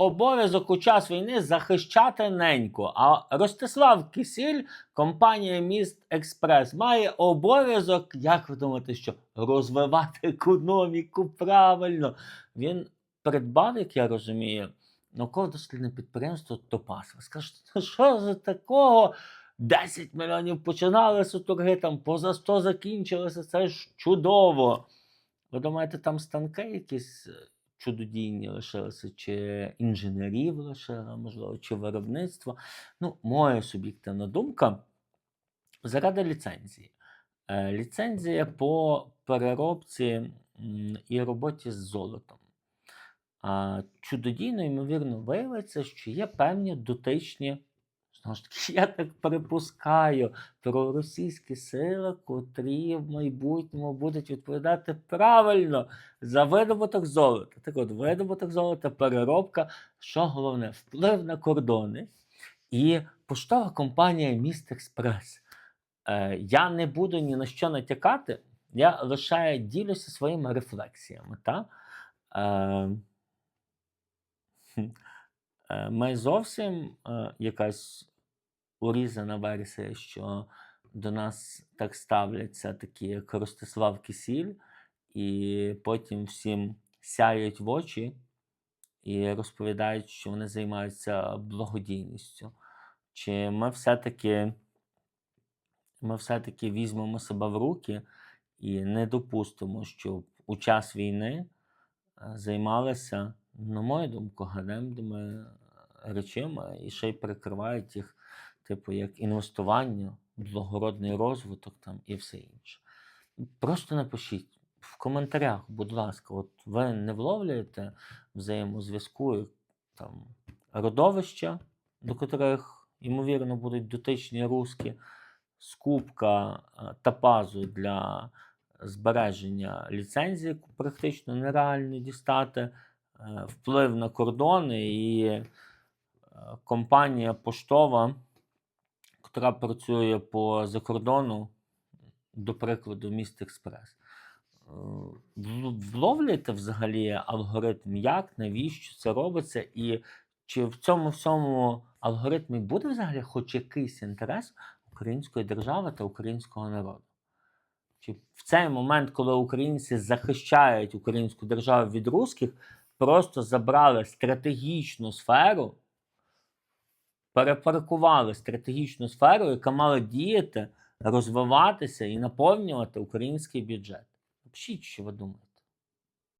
обов'язок у час війни захищати неньку. А Ростислав Кисіль, компанія Міст Експрес, має обов'язок, як ви думаєте, що розвивати економіку правильно. Він придбав, як я розумію, науково-дослідне підприємство Топас. Ви скажете, «Ну, що за такого? 10 мільйонів починалися торги, там поза 100 закінчилися. Це ж чудово. Ви думаєте, там станки якісь е, чудодійні лишилися, чи інженерів лишили, можливо, чи виробництво? Ну, моя суб'єктивна думка. Заради ліцензії. Е, Ліцензія по переробці і роботі з золотом. Чудодійно, ймовірно, виявиться, що є певні дотичні, знову ж таки, я так припускаю, проросійські сили, котрі в майбутньому будуть відповідати правильно за видобуток золота. Так от, видобуток золота, переробка, що головне, вплив на кордони. І поштова компанія Міст Експрес. Е, я не буду ні на що натякати, я лише ділюся своїми рефлексіями. Та? Е, е, ми зовсім е, якась урізана версія, що до нас так ставляться такі, як Ростислав Кисіль, і потім всім сяють в очі і розповідають, що вони займаються благодійністю. Чи ми все-таки ми все-таки візьмемо себе в руки і не допустимо, щоб у час війни е, займалися, на мою думку, ганебними речами і ще й перекривають їх, типу, як інвестування, благородний розвиток там і все інше. Просто напишіть в коментарях, будь ласка, от ви не вловлюєте взаємозв'язку і, там родовища, до котрих, ймовірно, будуть дотичні руски, скупка е, тапазу для збереження ліцензії, практично нереально дістати, е, вплив на кордони і е, компанія поштова, яка працює по закордону, до прикладу, міст Експрес. Е, Вловлюєте взагалі алгоритм, як, навіщо це робиться, і чи в цьому всьому алгоритмі буде взагалі хоч якийсь інтерес української держави та українського народу? Чи в цей момент, коли українці захищають українську державу від русських, просто забрали стратегічну сферу, перепаркували стратегічну сферу, яка мала діяти, розвиватися і наповнювати український бюджет? Пишіть, що ви думаєте.